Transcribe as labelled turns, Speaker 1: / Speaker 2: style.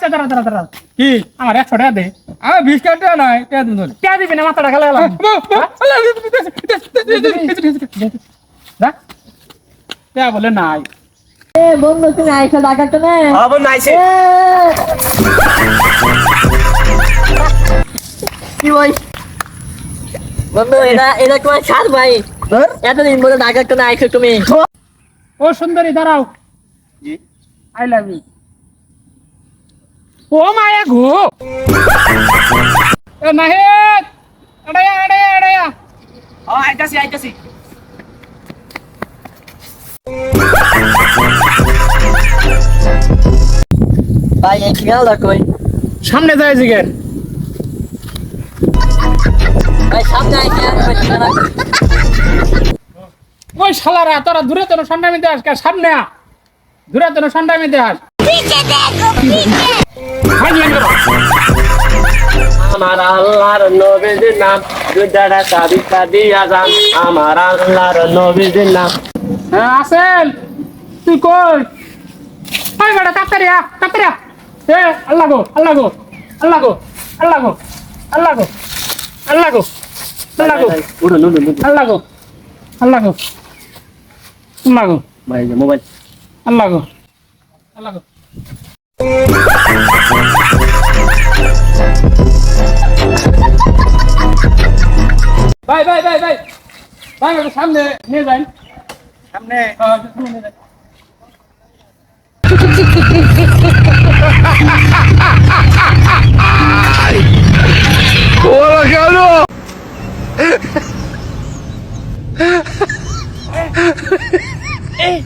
Speaker 1: আচ্ছা দাঁড়া দাঁড়া দাঁড়া
Speaker 2: কি
Speaker 1: আমার একশো টাকা দে
Speaker 2: আমার বিশ কার্ড নাই টেয়া দিন ধরে
Speaker 1: কে দিবি না মাথাটা খেলা গেলাম যা বলে নাই
Speaker 3: এ বন্ধু তুমি আইসো ডাকাতে না
Speaker 4: আবার নাইছে
Speaker 3: কি বই বন্ধু এটা এটা তোমার সার ভাই এতদিন বলে ডাকাতে না আইসো তুমি
Speaker 1: ও সুন্দরী দাঁড়াও
Speaker 4: জি
Speaker 1: আই লাভ ইউ ও মায়া ঘু এ নাহিদ এড়াইয়া এড়াইয়া এড়াইয়া
Speaker 4: ও আইতাছি আইতাছি।
Speaker 3: ভাই এই খেয়াল কই?
Speaker 1: সামনে যায় জিগের।
Speaker 3: ভাই সামনে আইসে
Speaker 1: ওই শালারা তোরা দূরে তোর সন্ডামিতে আস কা সামনে আ। দূরে তোর সন্ডামিতে আস। ভাই নিয়ে গেল
Speaker 4: আমার আল্লাহর নবীর নাম দুদারা সাবিতা দিয়া যান আমার আল্লাহর নবীর নাম
Speaker 1: হ্যাঁ আসেন তুই কই ওই বেটা তাড়াতাড়ি আ তাড়াতাড়ি আ এ আল্লাহ গো আল্লাহ গো আল্লাহ গো আল্লাহ গো আল্লাহ গো আল্লাহ গো আল্লাহ গো
Speaker 4: উঠুন উঠুন
Speaker 1: আল্লাহ গো আল্লাহ গো আল্লাহ গো
Speaker 4: ভাই যে মোবাইল
Speaker 1: আল্লাহ গো আল্লাহ গো ভাই ভাই ভাই ভাই ভাই ভাই সামনে নিয়ে যান
Speaker 2: সামনে
Speaker 1: সামনে নিয়ে যান Bola, caro! Ei! Ei!